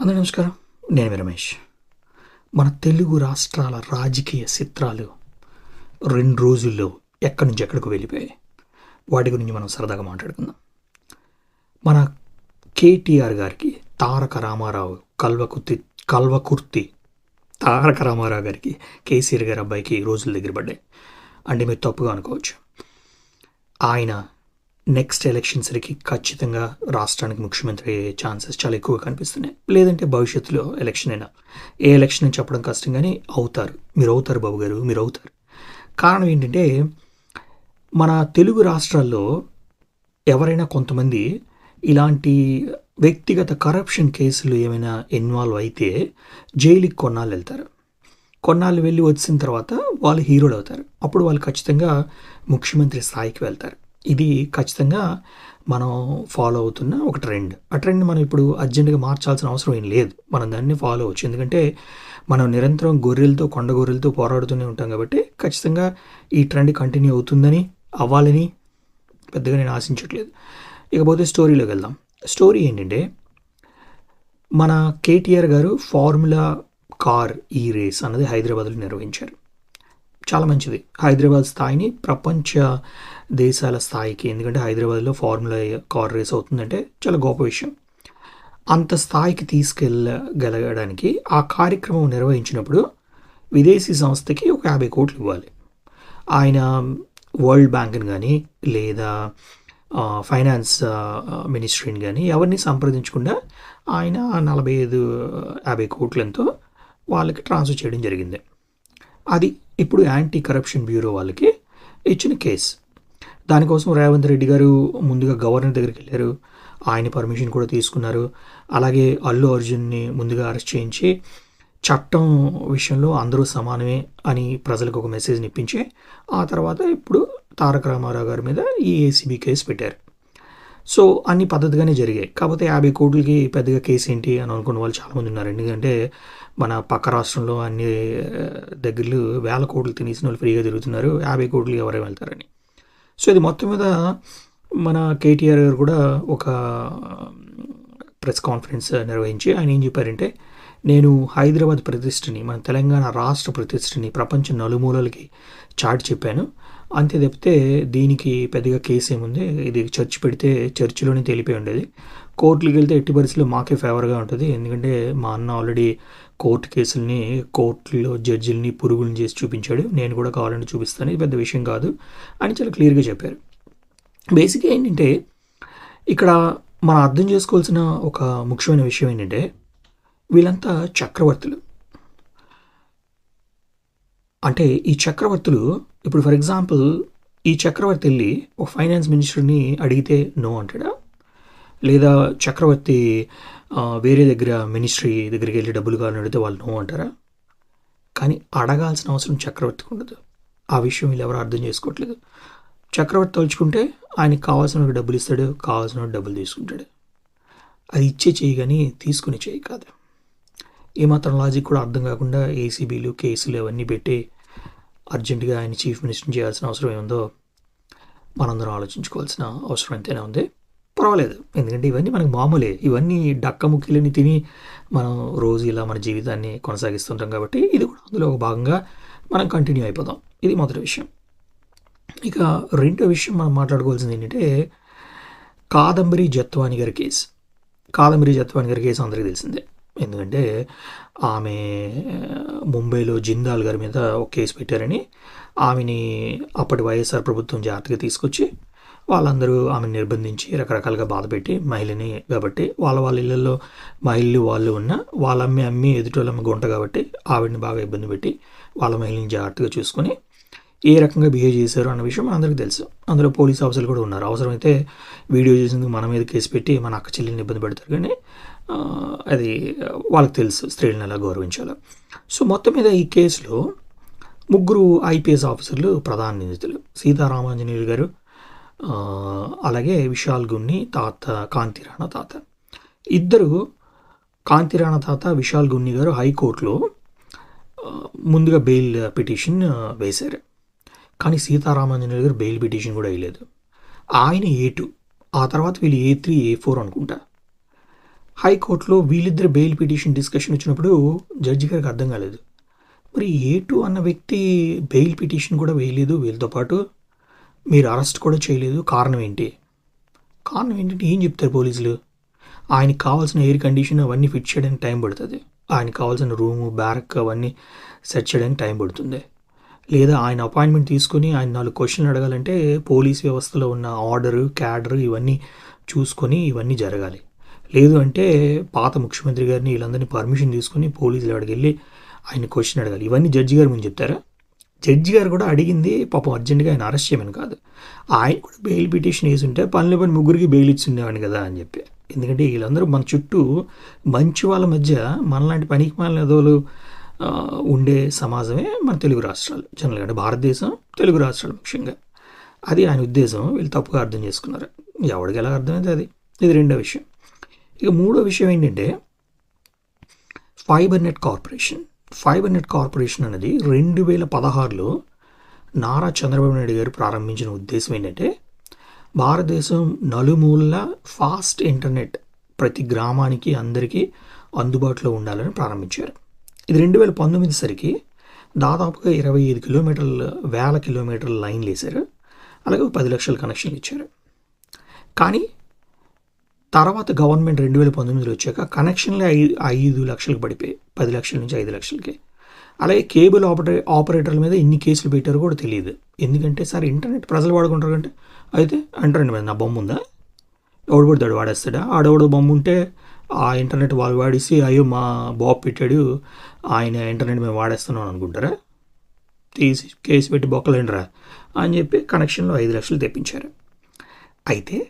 అందరూ నమస్కారం. నేను రమేష్. మన తెలుగు రాష్ట్రాల రాజకీయ చిత్రాలు రెండు రోజుల్లో ఎక్కడి నుంచి ఎక్కడికి వెళ్ళిపోయాయి. వాటి గురించి మనం సరదాగా మాట్లాడుకుందాం. మన కేటీఆర్ గారికి తారక రామారావు కల్వకుర్తి కల్వకుర్తి తారక రామారావు గారికి కేసీఆర్ గారి అబ్బాయికి రోజులు దగ్గర పడ్డాయి. అంటే మీరు తప్పుగా అనుకోవచ్చు. ఆయన నెక్స్ట్ ఎలక్షన్స్కి ఖచ్చితంగా రాష్ట్రానికి ముఖ్యమంత్రి అయ్యే ఛాన్సెస్ చాలా ఎక్కువ కనిపిస్తున్నాయి. లేదంటే భవిష్యత్తులో ఎలక్షన్ అయినా ఏ ఎలక్షన్ అని చెప్పడం కష్టం కానీ అవుతారు. మీరు అవుతారు బాబు గారు మీరు అవుతారు. కారణం ఏంటంటే మన తెలుగు రాష్ట్రాల్లో ఎవరైనా కొంతమంది ఇలాంటి వ్యక్తిగత కరప్షన్ కేసులు ఏమైనా ఇన్వాల్వ్ అయితే జైలుకి కొన్నాళ్ళు వెళ్తారు. కొన్నాళ్ళు వెళ్ళి వచ్చిన తర్వాత వాళ్ళు హీరోలు అవుతారు. అప్పుడు వాళ్ళు ఖచ్చితంగా ముఖ్యమంత్రి స్థాయికి వెళ్తారు. ఇది ఖచ్చితంగా మనం ఫాలో అవుతున్న ఒక ట్రెండ్ ఆ ట్రెండ్ మనం ఇప్పుడు అర్జెంటుగా మార్చాల్సిన అవసరం ఏం లేదు. మనం దాన్ని ఫాలో అవచ్చు. ఎందుకంటే మనం నిరంతరం గొర్రెలతో కొండ గొర్రెలతో పోరాడుతూనే ఉంటాం కాబట్టి ఖచ్చితంగా ఈ ట్రెండ్ కంటిన్యూ అవుతుందని అవ్వాలని పెద్దగా నేను ఆశించట్లేదు. ఇకపోతే స్టోరీలోకి వెళ్దాం. స్టోరీ ఏంటంటే మన కేటీఆర్ గారు ఫార్ములా కార్ ఈ రేస్ అన్నది హైదరాబాద్లో నిర్వహించారు. చాలా మంచిది హైదరాబాద్ స్థాయిని ప్రపంచ దేశాల స్థాయికి ఎందుకంటే హైదరాబాద్లో ఫార్ములా కార్ రేస్ అవుతుందంటే చాలా గొప్ప విషయం. అంత స్థాయికి తీసుకెళ్ళగలగడానికి ఆ కార్యక్రమం నిర్వహించినప్పుడు విదేశీ సంస్థకి ఒక యాభై కోట్లు ఇవ్వాలి. ఆయన వరల్డ్ బ్యాంక్ని కానీ లేదా ఫైనాన్స్ మినిస్ట్రీని కానీ ఎవరిని సంప్రదించకుండా ఆయన నలభై ఐదు యాభై కోట్లంతో వాళ్ళకి ట్రాన్స్ఫర్ చేయడం జరిగింది. అది ఇప్పుడు యాంటీ కరప్షన్ బ్యూరో వాళ్ళకి ఇచ్చిన కేసు. దానికోసం రేవంత్ రెడ్డి గారు ముందుగా గవర్నర్ దగ్గరికి వెళ్ళారు. ఆయన పర్మిషన్ కూడా తీసుకున్నారు. అలాగే అల్లు అర్జున్ని ముందుగా అరెస్ట్ చేయించి చట్టం విషయంలో అందరూ సమానమే అని ప్రజలకు ఒక మెసేజ్ని ఇప్పించి ఆ తర్వాత ఇప్పుడు తారక రామారావు గారి మీద ఈ ఏసీబీ కేసు పెట్టారు. సో అన్ని పద్ధతిగానే జరిగాయి. కాకపోతే యాభై కోట్లకి పెద్దగా కేసు ఏంటి అని అనుకున్న వాళ్ళు చాలామంది ఉన్నారు. ఎందుకంటే మన పక్క రాష్ట్రంలో అన్ని దగ్గరలు వేల కోట్లు తినేసిన వాళ్ళు ఫ్రీగా తిరుగుతున్నారు. యాభై కోట్లు ఎవరు వెళ్తారని. సో ఇది మొత్తం మీద మన కేటీఆర్ గారు కూడా ఒక ప్రెస్ కాన్ఫరెన్స్ నిర్వహించి ఆయన ఏం చెప్పారంటే నేను హైదరాబాద్ ప్రతిష్టని మన తెలంగాణ రాష్ట్ర ప్రతిష్టని ప్రపంచ నలుమూలలకి చాటి చెప్పాను. అంతే తప్పితే దీనికి పెద్దగా కేసు ఏముంది? ఇది చర్చ్ పెడితే చర్చిలోనే తెలిపే ఉండేది. కోర్టులకు వెళ్తే ఎట్టి పరిస్థితులు మాకే ఫేవర్గా ఉంటుంది. ఎందుకంటే మా అన్న ఆల్రెడీ కోర్టు కేసుల్ని కోర్టులో జడ్జిల్ని పురుగుల్ని చేసి చూపించాడు. నేను కూడా కావాలని చూపిస్తాను. ఇది పెద్ద విషయం కాదు అని చాలా క్లియర్గా చెప్పారు. బేసిక్గా ఏంటంటే ఇక్కడ మనం అర్థం చేసుకోవాల్సిన ఒక ముఖ్యమైన విషయం ఏంటంటే వీళ్ళంతా చక్రవర్తులు. అంటే ఈ చక్రవర్తులు ఇప్పుడు ఫర్ ఎగ్జాంపుల్ ఈ చక్రవర్తి వెళ్ళి ఒక ఫైనాన్స్ మినిస్టర్ని అడిగితే నో అంటాడా? లేదా చక్రవర్తి వేరే దగ్గర మినిస్ట్రీ దగ్గరికి వెళ్ళి డబ్బులు కావాలని అడిగితే వాళ్ళు నో అంటారా? కానీ అడగాల్సిన అవసరం చక్రవర్తికి ఉండదు. ఆ విషయం వీళ్ళు ఎవరు అర్థం చేసుకోవట్లేదు. చక్రవర్తి తలుచుకుంటే ఆయనకి కావాల్సిన డబ్బులు ఇస్తాడు కావాల్సిన డబ్బులు తీసుకుంటాడు. అది ఇచ్చే చేయి కానీ తీసుకునే చేయి కాదు. ఏమాత్రం లాజిక్ కూడా అర్థం కాకుండా ఏసీబీలు కేసులు అవన్నీ పెట్టి అర్జెంటుగా ఆయన చీఫ్ మినిస్టర్ని చేయాల్సిన అవసరం ఏముందో మనందరం ఆలోచించుకోవాల్సిన అవసరం ఎంతైనా ఉంది. పర్వాలేదు. ఎందుకంటే ఇవన్నీ మనకు మామూలే. ఇవన్నీ డక్క ముక్కిలని తిని మనం రోజు ఇలా మన జీవితాన్ని కొనసాగిస్తుంటాం కాబట్టి ఇది కూడా అందులో ఒక భాగంగా మనం కంటిన్యూ అయిపోదాం. ఇది మొదటి విషయం. ఇక రెండో విషయం మనం మాట్లాడుకోవాల్సింది ఏంటంటే కాదంబరి జత్వాని గారి కేసు. కాదంబరి జత్వాని గారి కేసు అందరికీ తెలిసిందే. ఎందుకంటే ఆమె ముంబైలో జిందాల్ గారి మీద ఒక కేసు పెట్టారని ఆమెని అప్పటి వైఎస్ఆర్ ప్రభుత్వం జాగ్రత్తగా తీసుకొచ్చి వాళ్ళందరూ ఆమెను నిర్బంధించి రకరకాలుగా బాధపెట్టి మహిళని కాబట్టి వాళ్ళ వాళ్ళ ఇళ్ళల్లో మహిళలు వాళ్ళు ఉన్న వాళ్ళ అమ్మి అమ్మి ఎదుటోళ్ళమ్మ గుంట కాబట్టి ఆవిడని బాగా ఇబ్బంది పెట్టి వాళ్ళ మహిళని జాగ్రత్తగా చూసుకొని ఏ రకంగా బిహేవ్ చేశారు అన్న విషయం అందరికీ తెలుసు. అందులో పోలీస్ ఆఫీసర్లు కూడా ఉన్నారు. అవసరమైతే వీడియో చేసేందుకు మన మీద కేసు పెట్టి మన అక్క చెల్లిని ఇబ్బంది పెడతారు కానీ అది వాళ్ళకి తెలుసు స్త్రీలను ఎలా గౌరవించాలో. సో మొత్తం మీద ఈ కేసులో ముగ్గురు ఐపీఎస్ ఆఫీసర్లు ప్రధాన నిందితులు. సీతారామాంజనేయులు గారు అలాగే విశాల్ గున్ని తాత కాంతిరాణ తాత. ఇద్దరు కాంతిరాణ తాత విశాల్ గున్ని గారు హైకోర్టులో ముందుగా బెయిల్ పిటిషన్ వేశారు. కానీ సీతారామాంజనేయులు గారు బెయిల్ పిటిషన్ కూడా వేయలేదు. ఆయన ఏ టూ ఆ తర్వాత వీళ్ళు ఏ త్రీ ఏ ఫోర్ అనుకుంటా. హైకోర్టులో వీళ్ళిద్దరు బెయిల్ పిటిషన్ డిస్కషన్ వచ్చినప్పుడు జడ్జి గారికి అర్థం కాలేదు. మరి ఏ టూ అన్న వ్యక్తి బెయిల్ పిటిషన్ కూడా వేయలేదు వీళ్ళతో పాటు మీరు అరెస్ట్ కూడా చేయలేదు కారణం ఏంటి? కారణం ఏంటంటే ఏం చెప్తారు పోలీసులు? ఆయనకి కావాల్సిన ఎయిర్ కండిషన్ అవన్నీ ఫిట్ చేయడానికి టైం పడుతుంది. ఆయనకి కావాల్సిన రూము బ్యారక్ అవన్నీ సెట్ చేయడానికి టైం పడుతుంది. లేదా ఆయన అపాయింట్మెంట్ తీసుకొని ఆయన నాలుగు క్వశ్చన్లు అడగాలంటే పోలీస్ వ్యవస్థలో ఉన్న ఆర్డరు క్యాడర్ ఇవన్నీ చూసుకొని ఇవన్నీ జరగాలి. లేదు అంటే పాత ముఖ్యమంత్రి గారిని వీళ్ళందరినీ పర్మిషన్ తీసుకొని పోలీసులు అడిగి వెళ్ళి ఆయన క్వశ్చన్ అడగాలి. ఇవన్నీ జడ్జి గారు ముందు చెప్తారా? జడ్జి గారు కూడా అడిగింది పాపం అర్జెంటుగా ఆయన అరెస్ట్ చేయమని కాదు. ఆయన కూడా బెయిల్ పిటిషన్ వేసి ఉంటే పనులు పని ముగ్గురికి బెయిల్ ఇచ్చిండేవాడిని కదా అని చెప్పి. ఎందుకంటే వీళ్ళందరూ మన చుట్టూ మంచి వాళ్ళ మధ్య మనలాంటి పనికి మాలిన ఎదవలు ఉండే సమాజమే మన తెలుగు రాష్ట్రాలు. జనరల్గా అంటే భారతదేశం తెలుగు రాష్ట్రాలు ముఖ్యంగా. అది ఆయన ఉద్దేశం. వీళ్ళు తప్పుగా అర్థం చేసుకున్నారు. ఎవరికి ఎలా అర్థమైతే అది. ఇది రెండో విషయం. ఇక మూడో విషయం ఏంటంటే fibre net corporation fibre net corporation అనేది రెండు వేల పదహారులో నారా చంద్రబాబు నాయుడు గారు ప్రారంభించిన ఉద్దేశం ఏంటంటే భారతదేశం నలుమూలల ఫాస్ట్ ఇంటర్నెట్ ప్రతి గ్రామానికి అందరికీ అందుబాటులో ఉండాలని ప్రారంభించారు. ఇది రెండు వేల పంతొమ్మిది సరికి దాదాపుగా ఇరవై ఐదు కిలోమీటర్ల వేల కిలోమీటర్ల లైన్లు వేశారు. అలాగే పది లక్షల కనెక్షన్లు ఇచ్చారు. కానీ తర్వాత గవర్నమెంట్ రెండు వేల పంతొమ్మిదిలో వచ్చాక కనెక్షన్లే ఐదు ఐదు లక్షలకు పడిపోయాయి. పది లక్షల నుంచి ఐదు లక్షలకి. అలాగే కేబుల్ ఆపరే ఆపరేటర్ల మీద ఇన్ని కేసులు పెట్టారో కూడా తెలియదు. ఎందుకంటే సార్ ఇంటర్నెట్ ప్రజలు వాడుకుంటారు అంటే అయితే ఇంటర్నెట్ మీద నా బొమ్మ ఉందా? ఎవడు పడతాడు వాడేస్తాడా? ఆడెవడో బొమ్మ ఉంటే ఆ ఇంటర్నెట్ వాళ్ళు వాడేసి అయ్యో మా బాబు పెట్టాడు ఆయన ఇంటర్నెట్ మేము వాడేస్తున్నాం అనుకుంటారా? తీసి కేసు పెట్టి బొక్కలేండిరా అని చెప్పి కనెక్షన్లో ఐదు లక్షలు తెప్పించారు. అయితే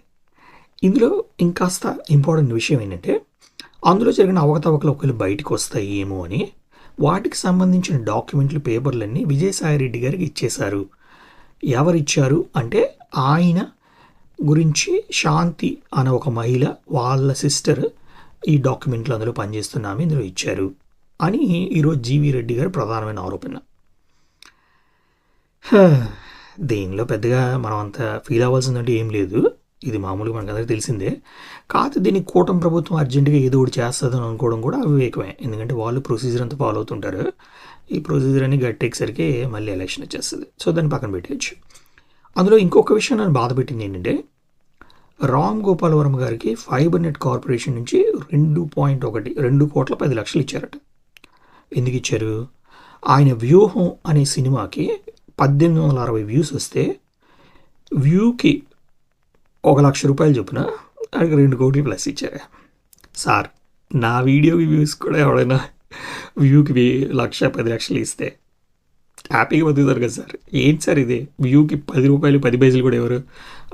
ఇందులో ఇంకాస్త ఇంపార్టెంట్ విషయం ఏంటంటే అందులో జరిగిన అవకతవకలు ఒకవేళ బయటకు వస్తాయి ఏమో అని వాటికి సంబంధించిన డాక్యుమెంట్లు పేపర్లన్నీ విజయసాయి రెడ్డి గారికి ఇచ్చేశారు. ఎవరిచ్చారు అంటే ఆయన గురించి శాంతి అనే ఒక మహిళ వాళ్ళ సిస్టర్ ఈ డాక్యుమెంట్లు అందులో పనిచేస్తున్నాము ఇందులో ఇచ్చారు అని ఈరోజు జీవి రెడ్డి గారు ప్రధానమైన ఆరోపణ. దీనిలో పెద్దగా మనం అంత ఫీల్ అవ్వాల్సిందంటే ఏం లేదు. ఇది మామూలుగా మనకు అందరికీ తెలిసిందే. కాదు దీన్ని కూటమి ప్రభుత్వం అర్జెంటుగా ఏదో ఒకటి చేస్తుందని అనుకోవడం కూడా అవివేకమే. ఎందుకంటే వాళ్ళు ప్రొసీజర్ అంతా ఫాలో అవుతుంటారు. ఈ ప్రొసీజర్ అని గట్టేసరికి మళ్ళీ ఎలక్షన్ వచ్చేస్తుంది. సో దాన్ని పక్కన పెట్టేయచ్చు. అందులో ఇంకొక విషయం నన్ను బాధ పెట్టింది ఏంటంటే రామ్ గోపాల్ వర్మ గారికి ఫైబర్ నెట్ కార్పొరేషన్ నుంచి రెండు పాయింట్ ఒకటి రెండు కోట్ల పది లక్షలు ఇచ్చారట. ఎందుకు ఇచ్చారు? ఆయన వ్యూహం అనే సినిమాకి పద్దెనిమిది వందల అరవై వ్యూస్ వస్తే వ్యూకి ఒక లక్ష రూపాయలు చొప్పున ఆయనకి రెండు కోట్లు ప్లస్ ఇచ్చారు. సార్ నా వీడియో వ్యూస్ కూడా ఎవడైనా వ్యూకి లక్ష పది లక్షలు ఇస్తే హ్యాపీగా బతుకుతారు కదా సార్. ఏంటి సార్ ఇది? వ్యూకి పది రూపాయలు పది పైసలు కూడా ఎవరు?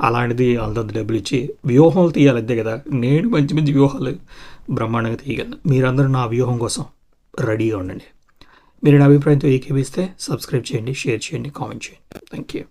అలాంటిది అంతంత డబ్బులు ఇచ్చి వ్యూహాలు తీయాలి అంతే కదా. నేను మంచి మంచి వ్యూహాలు బ్రహ్మాండంగా తీయగలను. మీరందరూ నా వ్యూహం కోసం రెడీగా ఉండండి. మీరు నా అభిప్రాయంతో ఏకీపిస్తే సబ్స్క్రైబ్ చేయండి షేర్ చేయండి కామెంట్ చేయండి. Thank you